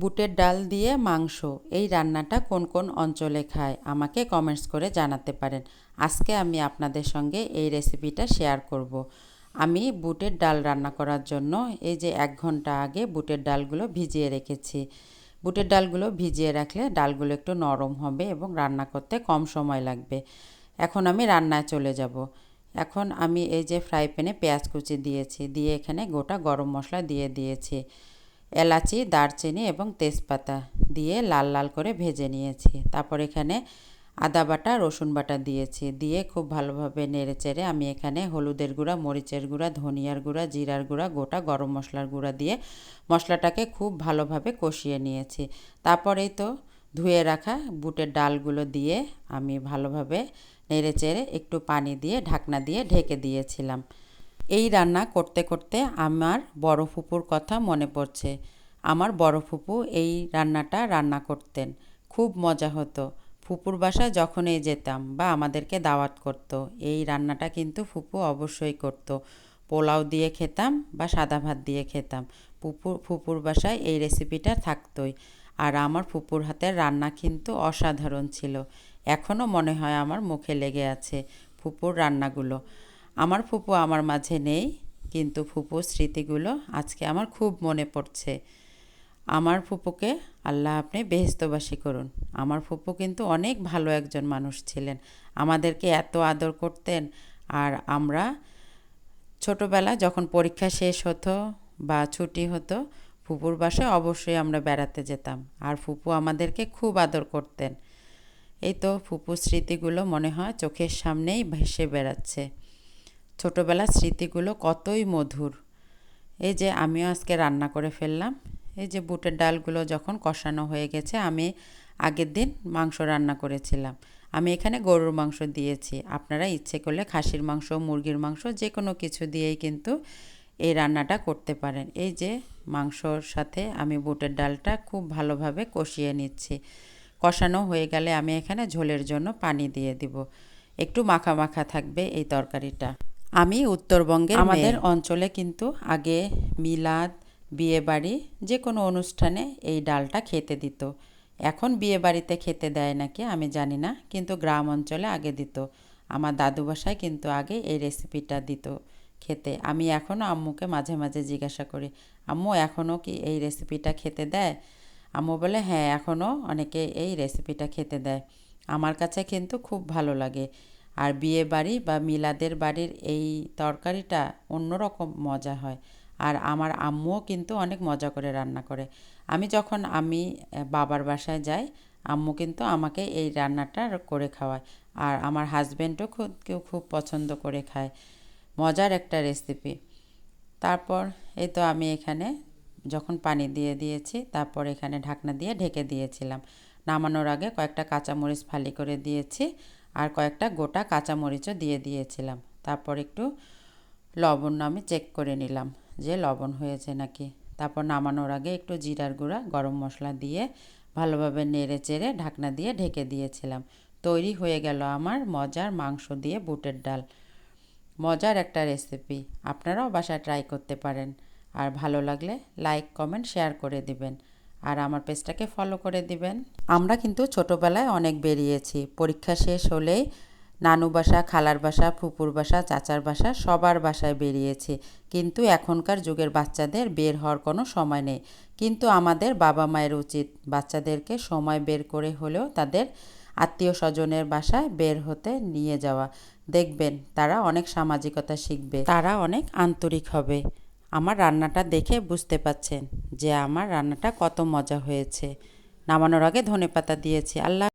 বুটের ডাল দিয়ে মাংস, এই রান্নাটা কোন কোন অঞ্চলে খায়, আমাকে কমেন্টস করে জানাতে পারেন। আজকে আমি আপনাদের সঙ্গে এই রেসিপিটা শেয়ার করব। আমি বুটের ডাল রান্না করার জন্য এই যে এক ঘণ্টা আগে বুটের ডালগুলো ভিজিয়ে রেখেছি। বুটের ডালগুলো ভিজিয়ে রাখলে ডালগুলো একটু নরম হবে এবং রান্না করতে কম সময় লাগবে। এখন আমি রান্নায় চলে যাব। এখন আমি এই যে ফ্রাই প্যানে পেঁয়াজ কুচি দিয়েছি, দিয়ে এখানে গোটা গরম মশলা দিয়ে দিয়েছি। এলাচি, দারচিনি এবং তেজপাতা দিয়ে লাল লাল করে ভেজে নিয়েছি। তারপর এখানে আদা বাটা, রসুন বাটা দিয়েছি। দিয়ে খুব ভালোভাবে নেড়ে চেড়ে আমি এখানে হলুদের গুঁড়া, মরিচের গুঁড়া, ধনিয়ার গুঁড়া, জিরার গুঁড়া, গোটা গরম মশলার গুঁড়া দিয়ে মশলাটাকে খুব ভালোভাবে কষিয়ে নিয়েছি। তারপরেই তো ধুয়ে রাখা বুটের ডালগুলো দিয়ে আমি ভালোভাবে নেড়ে চেড়ে একটু পানি দিয়ে, ঢাকনা দিয়ে ঢেকে দিয়েছিলাম। এই রান্না করতে করতে আমার বড় ফুপুর কথা মনে পড়ছে। আমার বড় ফুপু এই রান্নাটা রান্না করতেন। খুব মজা হতো। ফুপুর বাসায় যখনই যেতাম বা আমাদেরকে দাওয়াত করত, এই রান্নাটা কিন্তু ফুপু অবশ্যই করত। পোলাও দিয়ে খেতাম বা সাদা ভাত দিয়ে খেতাম। ফুপুর ফুপুর বাসায় এই রেসিপিটা থাকতোই। আর আমার ফুপুর হাতের রান্না কিন্তু অসাধারণ ছিল। এখনও মনে হয় আমার মুখে লেগে আছে ফুপুর রান্নাগুলো। আমার ফুপু আমার মাঝে নেই, কিন্তু ফুপুর স্মৃতিগুলো আজকে আমার খুব মনে পড়ছে। আমার ফুপুকে আল্লাহ আপনি বেহেস্তবাসী করুন। আমার ফুপু কিন্তু অনেক ভালো একজন মানুষ ছিলেন। আমাদেরকে এত আদর করতেন আর আমরা ছোটোবেলা যখন পরীক্ষা শেষ হতো বা ছুটি হতো, ফুপুর বাসায় অবশ্যই আমরা বেড়াতে যেতাম আর ফুপু আমাদেরকে খুব আদর করতেন। এই তো ফুপুর স্মৃতিগুলো মনে হয় চোখের সামনেই ভেসে বেড়াচ্ছে। ছোটোবেলার স্মৃতিগুলো কতই মধুর। এই যে আমিও আজকে রান্না করে ফেললাম। এই যে বুটের ডালগুলো যখন কষানো হয়ে গেছে, আমি আগের দিন মাংস রান্না করেছিলাম। আমি এখানে গরুর মাংস দিয়েছি। আপনারা ইচ্ছে করলে খাসির মাংস, মুরগির মাংস যে কোনো কিছু দিয়েই কিন্তু এই রান্নাটা করতে পারেন। এই যে মাংসর সাথে আমি বুটের ডালটা খুব ভালোভাবে কষিয়ে নিচ্ছি। কষানো হয়ে গেলে আমি এখানে ঝোলের জন্য পানি দিয়ে দিব। একটু মাখা মাখা থাকবে এই তরকারিটা। আমি উত্তরবঙ্গে আমাদের অঞ্চলে কিন্তু আগে মিলাদ বিয়ে বাড়ি যে কোনো অনুষ্ঠানে এই ডালটা খেতে দিত। এখন বিয়ে বাড়িতে খেতে দেয় নাকি আমি জানি না, কিন্তু গ্রাম অঞ্চলে আগে দিত। আমার দাদু বাসায় কিন্তু আগে এই রেসিপিটা দিত খেতে। আমি এখনও আম্মুকে মাঝে মাঝে জিজ্ঞাসা করি, আম্মু এখনও কি এই রেসিপিটা খেতে দেয়? আম্মু বলে হ্যাঁ এখনও অনেকে এই রেসিপিটা খেতে দেয়। আমার কাছে কিন্তু খুব ভালো লাগে। আর বিয়ে বাড়ি বা মিলাদের বাড়ির এই তরকারিটা অন্যরকম মজা হয়। আর আমার আম্মুও কিন্তু অনেক মজা করে রান্না করে। আমি যখন আমি বাবার বাসায় যাই, আম্মু কিন্তু আমাকে এই রান্নাটা করে খাওয়ায়। আর আমার হাজব্যান্ডও খুব, কেউ খুব পছন্দ করে খায়। মজার একটা রেসিপি। তারপর এই তো আমি এখানে যখন পানি দিয়ে দিয়েছি, তারপর এখানে ঢাকনা দিয়ে ঢেকে দিয়েছিলাম। নামানোর আগে কয়েকটা কাঁচামরিচ ফালি করে দিয়েছি। আর কয়েকটা গোটা কাঁচামরিচও দিয়ে দিয়েছিলাম। তারপর একটু লবণ আমি চেক করে নিলাম যে লবণ হয়েছে নাকি। তারপর নামানোর আগে একটু জিরার গুঁড়া, গরম মশলা দিয়ে ভালোভাবে নেড়ে চেড়ে ঢাকনা দিয়ে ঢেকে দিয়েছিলাম। তৈরি হয়ে গেল আমার মজার মাংস দিয়ে বুটের ডাল। মজার একটা রেসিপি আপনারাও বাসায় ট্রাই করতে পারেন। আর ভালো লাগলে লাইক কমেন্ট শেয়ার করে দিবেন। আর আমার পেজটাকে ফলো করে দিবেন। আমরা কিন্তু ছোটোবেলায় অনেক বেরিয়েছি। পরীক্ষা শেষ হলেই নানু বাসা, খালার বাসা, ফুপুর বাসা, চাচার বাসা সবার বাসায় বেরিয়েছি। কিন্তু এখনকার যুগের বাচ্চাদের বের হওয়ার কোনো সময় নেই। কিন্তু আমাদের বাবা মায়ের উচিত বাচ্চাদেরকে সময় বের করে হলেও তাদের আত্মীয় স্বজনের বাসায় বের হতে, নিয়ে যাওয়া। দেখবেন তারা অনেক সামাজিকতা শিখবে, তারা অনেক আন্তরিক হবে। আমার রান্নাটা দেখে বুঝতে পাচ্ছেন। যে আমার রান্নাটা কত মজা হয়েছে। নামানোর আগে ধনে পাতা দিয়েছি। আল্লাহ